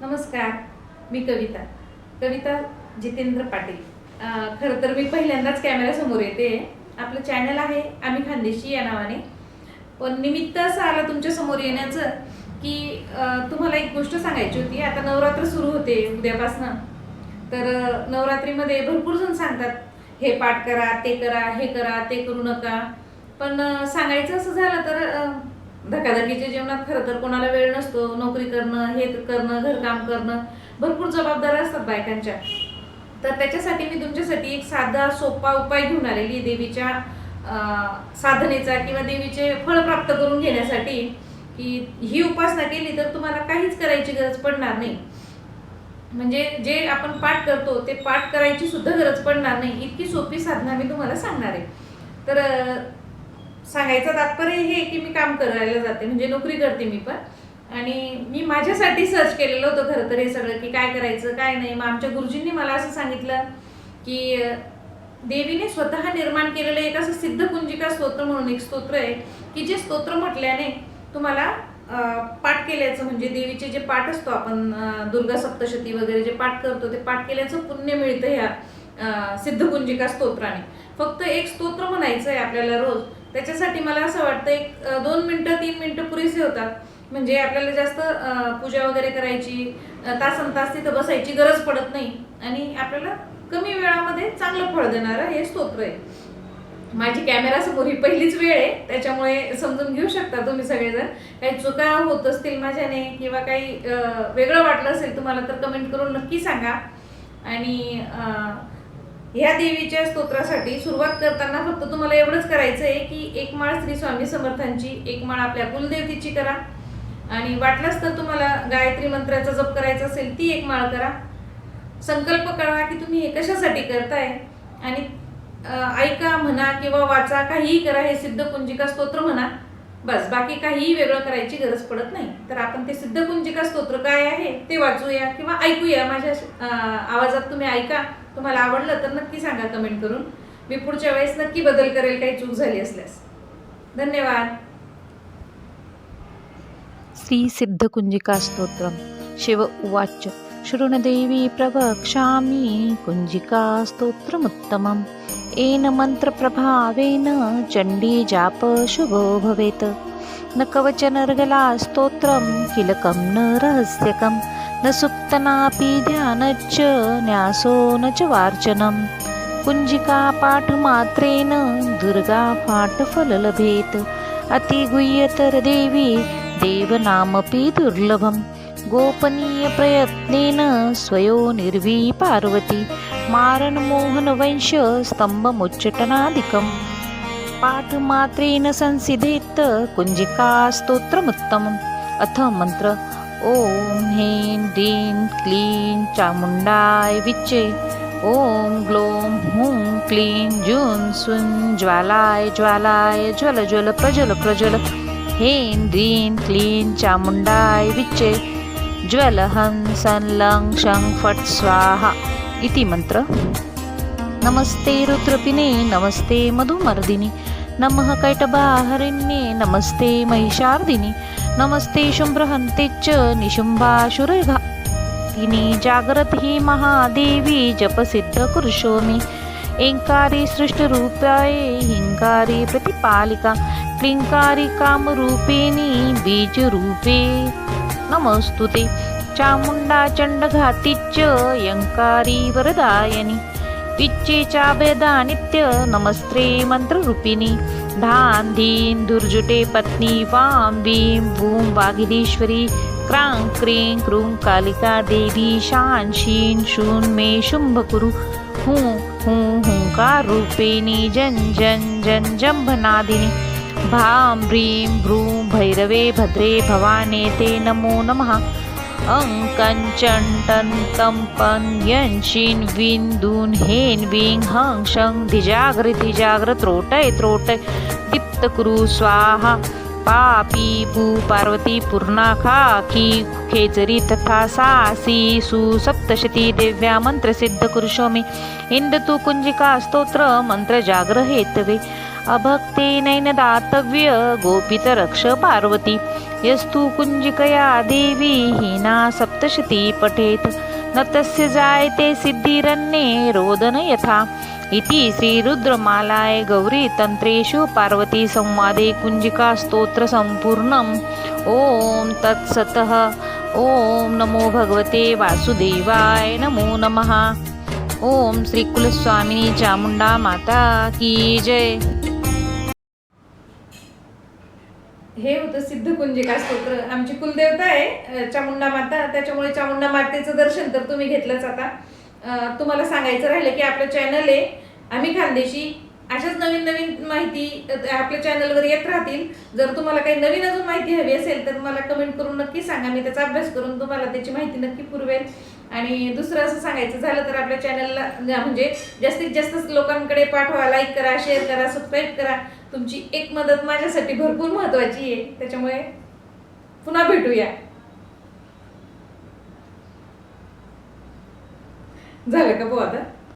नमस्कार मी कविता. कविता जितेंद्र पाटील. खरं तर मी पहिल्यांदाच कॅमेऱ्यासमोर येते. आपलं चॅनल आहे आम्ही खानदेशी या नावाने. पण निमित्त असं आलं तुमच्यासमोर येण्याचं की तुम्हाला एक गोष्ट सांगायची होती. आता नवरात्र सुरू होते उद्यापासनं. तर नवरात्रीमध्ये भरपूर जण सांगतात हे पाठ करा ते करा हे करा ते करू नका. पण सांगायचं असं झालं तर धकाधकीच्या जीवनात खरं तर कोणाला वेळ नसतो नोकरी करणं हे करणं घरकाम करणं भरपूर जबाबदाऱ्या असतात बायकांच्या. तर त्याच्यासाठी मी तुमच्यासाठी एक साधा सोपा उपाय घेऊन आलेली देवीच्या साधनेचा किंवा देवीचे फळ प्राप्त करून घेण्यासाठी की ही उपासना केली तर तुम्हाला काहीच करायची गरज पडणार नाही. म्हणजे जे आपण पाठ करतो ते पाठ करायची सुद्धा गरज पडणार नाही. इतकी सोपी साधना मी तुम्हाला सांगणार आहे. तर सांगायचं तात्पर्य हे की मी काम करायला जाते म्हणजे नोकरी करते मी पण. आणि मी माझ्यासाठी सर्च केलेलं होतं खरं तर हे सगळं की काय करायचं काय नाही. मग आमच्या गुरुजींनी मला असं सांगितलं की देवीने स्वतः निर्माण केलेलं एक असं सिद्धकुंजिका स्तोत्र म्हणून एक स्तोत्र आहे की जे स्तोत्र म्हटल्याने तुम्हाला पाठ केल्याचं म्हणजे देवीचे जे पाठ असतो आपण दुर्गा सप्तशती वगैरे जे पाठ करतो ते पाठ केल्याचं पुण्य मिळतं ह्या सिद्धपुंजिका स्तोत्राने. फक्त एक स्तोत्र म्हणायचं आहे आपल्याला रोज. त्याच्यासाठी मला असं वाटतं एक दोन मिनटं तीन मिनटं पुरेसे होतात. म्हणजे आपल्याला जास्त पूजा वगैरे करायची तासन तास तिथं बसायची गरज पडत नाही. आणि आपल्याला कमी वेळामध्ये चांगलं फळ देणारं हे स्तोत्र आहे. माझी कॅमेरा समोर ही पहिलीच वेळ आहे. त्याच्यामुळे समजून घेऊ शकता तुम्ही सगळेजण. काही चुका होत असतील माझ्याने किंवा काही वेगळं वाटलं असेल तुम्हाला तर कमेंट करून नक्की सांगा. आणि ह्या देवीच्या स्तोत्रासाठी सुरुवात करताना फक्त तुम्हाला एवढंच करायचं आहे की एक माळ श्री स्वामी समर्थांची एक माळ आपल्या कुलदेवतेची करा. आणि वाटलंच तर तुम्हाला गायत्री मंत्राचा जप करायचा असेल ती एक माळ करा. संकल्प करा की तुम्ही हे कशासाठी करताय. आणि ऐका म्हणा किंवा वाचा काहीही करा हे सिद्ध कुंजिका स्तोत्र म्हणा. बस बाकी काहीही वेगळं करायची गरज पडत नाही. तर आपण ते सिद्धकुंजिका स्तोत्र काय आहे ते वाचूया किंवा ऐकूया. माझ्या आवाजात तुम्ही ऐका. तुम्हाला आवडलं तर नक्की सांगा कमेंट करून. मी पुढच्या वेळेस नक्की बदल करेल काही चूक झाली असल्यास. धन्यवाद. श्रीसिद्धकुञ्जिकास्तोत्रं शिव उवाच. प्रवक्षामी प्रवक्ष्यामि कुञ्जिकास्तोत्रमुत्तमम् येन मन्त्रप्रभावेन चण्डी जाप शुभो भवेत्। न कवचनर्गला स्तोत्रं किलकं न रहस्यकं न सुप्तनापि ध्यानच्च न्यासो न च वार्चनं कुञ्जिकापाठमात्रेण दुर्गा पाठफल लभेत् अतिगुह्यतर देवी देवनामपि दुर्लभं। गोपनीयप्रयत्नेन स्वयो निर्वी पार्वती मारणमोहनवंश पाठमात्रेण संसिधेत् कुञ्जिकास्तोत्रमुत्तमम् अथ मन्त्र ॐ ह्रीं ह्रीं क्लीं चामुण्डाय विच्चे। ॐ ग्लों हुं क्लीं जूं सुं ज्वालाय ज्वालाय ज्वल ज्वल प्रज्वल प्रज्वल। ह्रीं ह्रीं क्लीं चामुण्डाय विच्चे। ज्वल हं सं लं शं फट् स्वाहा इति मन्त्र नमस्ते रुद्रपिने नमस्ते मधुमर्दिनि। नमः कैटभाहरिण्ये नमस्ते महिषार्दिनि नमस्ते शुम्भ्रहन्ते च निशुम्भाशुरघा तिने जागृत ही महादेवी जपसिद्ध कुरुषोमि एंकारी सृष्टरूपाये हिंकारी प्रतिपालिका क्लिंकारी कामरूपिणी बीजरूपे। नमस्तु ते। चामुण्डा चण्डघातिच्च यङ्कारी वरदायनि। विच्चेचा वेदा नित्य नमस्ते मन्त्ररूपिणी। धाम धीम दुर्जुटे पत्नी वां वीं भूम वाघिदेश्वरी क्रां क्रीं क्रूं कालिका देवी शां शीं शून मे शुम्भकुरु हूं हूं हुंकार रूपेणी जन जन जन जम्भनादिनि। भां ह्रीं भ्रूं भैरवे भद्रे भवाने ते नमो नमः। अं कञ्चन टन् तं पन् यन् शीन् विन् दून् हं शं धिजाग्र धिजाग्र त्रोटय त्रोटय। दीप्तकुरु स्वाहा। पापी भू पार्वती पूर्णाखा खी खेचरी तथा सासी सुसप्तशती दिव्या मंत्रसिद्ध कुरुषोमि इंदतु कुंजिका स्तोत्र मंत्र जाग्र हेतवे अभक्तेनैन दातव्य गोपित रक्ष पार्वती। यस्तु कुञ्जिकया देवी हीना सप्तशती पठेत्। न तस्य जायते सिद्धिरन्ये रोदन यथा। इति श्रीरुद्रमालाय गौरीतन्त्रेषु पार्वतीसंवादे कुञ्जिकास्तोत्रसम्पूर्णम् ॐ तत्सतः। ॐ नमो भगवते वासुदेवाय नमो नमः। ॐ श्रीकुलस्वामिनी चामुण्डा माता की जय। हे होतं सिद्धकुंजिका स्तोत्र? आमची कुलदेवता आहे चामुंडा माता. त्याच्यामुळे चामुंडा मातेचं दर्शन तर तुम्ही घेतलंच आता. तुम्हाला सांगायचं राहिलं की आपलं चॅनल आहे आम्ही खानदेशी. अशाच नवीन नवीन माहिती आपल्या चॅनलवर येत राहतील. जर तुम्हाला काही नवीन अजून माहिती हवी असेल तर मला कमेंट करून नक्की सांगा. मी त्याचा अभ्यास करून तुम्हाला त्याची माहिती नक्की पुरवेल आणि दुसरं असं सांगायचं झालं तर आपल्या चॅनलला म्हणजे जास्तीत जास्त लोकांकडे पाठवा. लाईक करा शेअर करा सबस्क्राईब करा. तुमची एक मदत माझ्यासाठी भरपूर महत्वाची आहे. त्याच्यामुळे पुन्हा भेटूया. झालं का भाऊ आता?